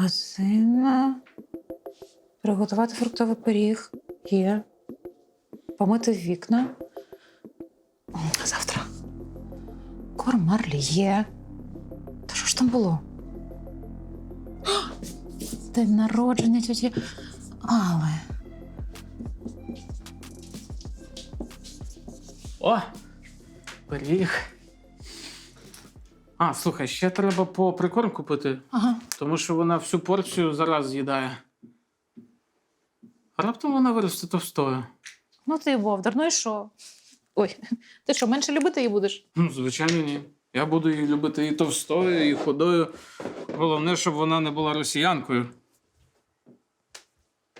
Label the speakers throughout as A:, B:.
A: Магазин. Приготувати фруктовий пиріг. Є. Помити вікна. Завтра. Корм Марлі є. Та що ж там було? День народження тіті Али.
B: О! Пиріг. А, слухай, ще треба по прикорм купити,
A: Ага.
B: тому що вона всю порцію зараз з'їдає. А раптом вона виросте товстою.
A: Ну ти Вовдар, ну і що? Ой, ти що, менше любити її будеш?
B: Ну, звичайно, ні. Я буду її любити і товстою, і худою. Головне, щоб вона не була росіянкою.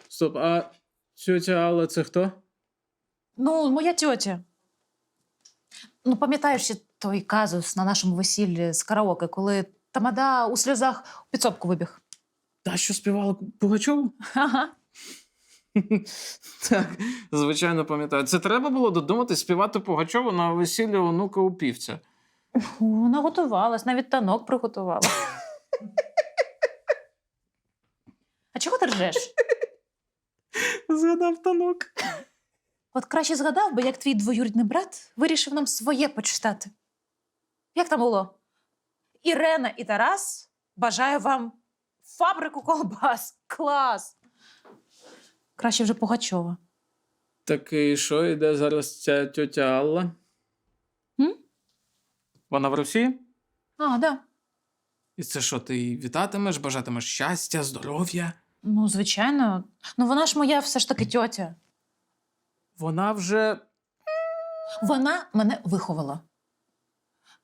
B: Стоп, а тьотя Алла це хто?
A: Ну, моя тьотя. Ну, пам'ятаєш ще той казус на нашому весіллі з караоке, коли тамада у сльозах у підсобку вибіг.
B: Та, що співала Пугачову?
A: Ага.
B: Так, звичайно, пам'ятаю. Це треба було додумати співати Пугачову на весіллі онука у півця.
A: Вона готувалась, навіть танок приготувала. А чого ти ржеш?
B: Згадав танок.
A: От краще згадав би, як твій двоюрідний брат вирішив нам своє почитати. Як там було? Ірена і Тарас бажаю вам фабрику колбас. Клас! Краще вже Пугачова.
B: Так і що, іде зараз ця тьотя Алла?
A: М?
B: Вона в Росії?
A: А, да.
B: І це що, ти її вітатимеш, бажатимеш щастя, здоров'я?
A: Ну, звичайно. Ну, вона ж моя все ж таки тьотя.
B: Вона вже.
A: Вона мене виховала.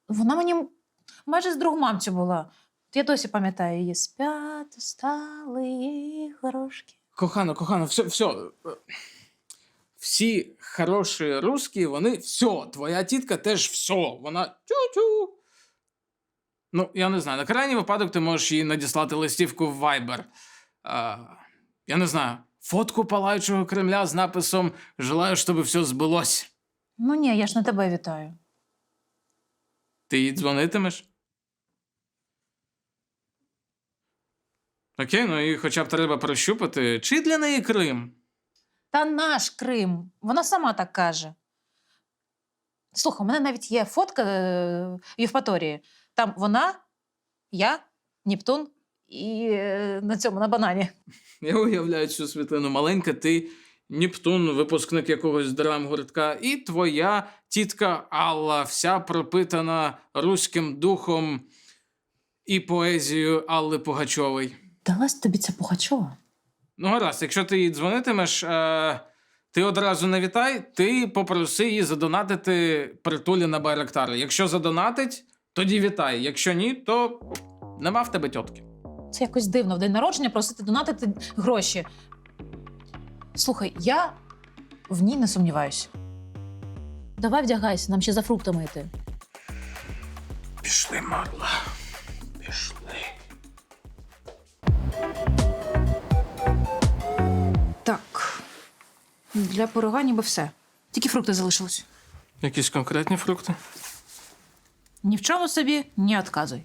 A: Вона мені майже з другом мамцю була. Я досі пам'ятаю її. Спят, стали її горошки.
B: Кохано, кохано, все, все. Всі хороші русські, вони все. Твоя тітка теж все. Вона тю-тю. Ну, я не знаю. На крайній випадок ти можеш їй надіслати листівку в Viber. А, я не знаю. Фотку палаючого Кремля з написом Желаю, щоб все збулось.
A: Ну ні, я ж не тебе вітаю.
B: Ти їй дзвонитимеш? Окей, ну і хоча б треба прощупати, чи для неї Крим?
A: Та наш Крим. Вона сама так каже. Слухай, у мене навіть є фотка е, в Євпаторії. Там вона, я, Нептун і е, на цьому на банані.
B: Я уявляю цю світлину. Маленька ти, Нептун, випускник якогось драмгуртка, і твоя тітка Алла, вся пропитана руським духом і поезією Алли Пугачової.
A: Далась тобі ця Пугачова?
B: Ну, гаразд, якщо ти їй дзвонитимеш, е, ти одразу не вітай, ти попроси її задонатити притулі на Байрактари. Якщо задонатить, тоді вітай. Якщо ні, то нема в тебе тітки.
A: Це якось дивно в день народження просити донатити гроші. Слухай, я в ній не сумніваюся. Давай вдягайся, нам ще за фруктами йти.
B: Пішли, Марла. Пішли.
A: Так. Для пирога ніби все. Тільки фрукти залишилось.
B: Якісь конкретні фрукти?
A: Ні в чому собі не відказуй.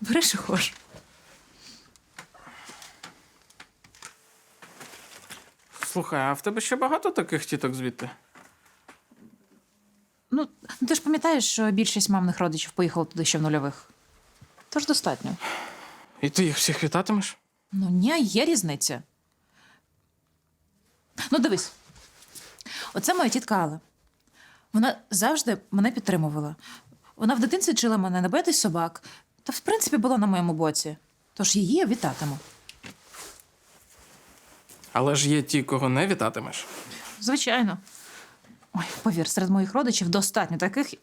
A: Бери, що хочеш.
B: Слухай, а в тебе ще багато таких тіток звідти?
A: Ну, ти ж пам'ятаєш, що більшість мамних родичів поїхала туди ще в нульових. Тож достатньо.
B: І ти їх всіх вітатимеш?
A: Ну, ні, є різниця. Ну, дивись. Оце моя тітка Алла. Вона завжди мене підтримувала. Вона в дитинстві вчила мене не боятись собак, та, в принципі, була на моєму боці. Тож її я вітатиму.
B: Але ж є ті, кого не вітатимеш.
A: Звичайно. Ой, повір, серед моїх родичів достатньо таких.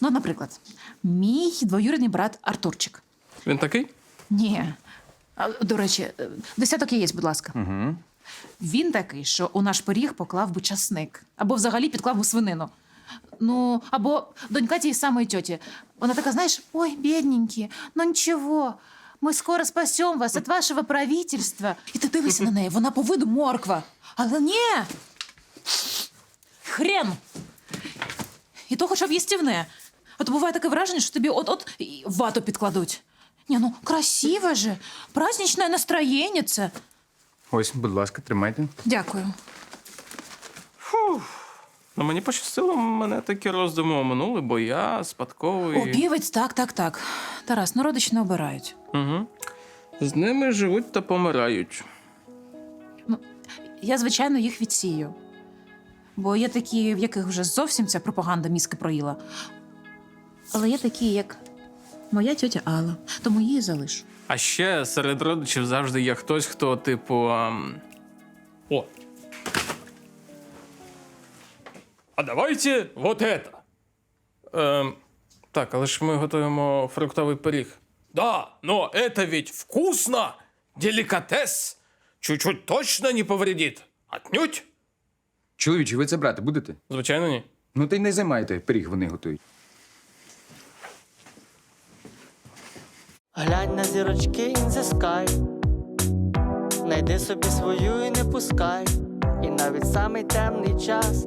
A: Ну, наприклад, мій двоюрідний брат Артурчик.
B: Він такий?
A: Ні. А, До речі, е, десяток яєць, будь ласка.
C: Угу.
A: Він такий, що у наш пиріг поклав би часник, або взагалі підклав би свинину. Ну, або донька тієї самої тьоті. Вона така, знаєш, ой, бідненькі, ну нічого. Ми скоро спасем вас від вашого правительства. І ти дивишся на неї, вона по виду морква. Але ні. Хрен. І то хоча б їстівне. А то буває таке враження, що тобі от-от і вату підкладуть. Не, ну красиво же. Праздничное настроєння це.
C: Ось, будь ласка, тримайте.
A: Дякую.
B: Ну, мені пощастило, мене такі роздуми оминули, бо я спадковий.
A: Опівець, так, так, так. Тарас, ну родич не обирають.
B: Угу. З ними живуть та помирають.
A: Я, звичайно, їх відсію. Бо є такі, в яких вже зовсім ця пропаганда мізки проїла. Але є такі, як моя тьотя Алла, тому її залишу.
B: А ще серед родичів завжди є хтось, хто, типу. ем, О. А давайте вот это. Ем, так, але ж ми готуємо фруктовий пиріг. Да, но это ведь вкусно! Деликатес! Чуть-чуть точно не повредит. Отнюдь?
C: Чоловіче, ви це брати будете?
B: Звичайно, ні.
C: Ну та й не займайте, пиріг вони готують.
D: Глянь на зірочки in the sky Найди собі свою і не пускай, і навіть самий темний час.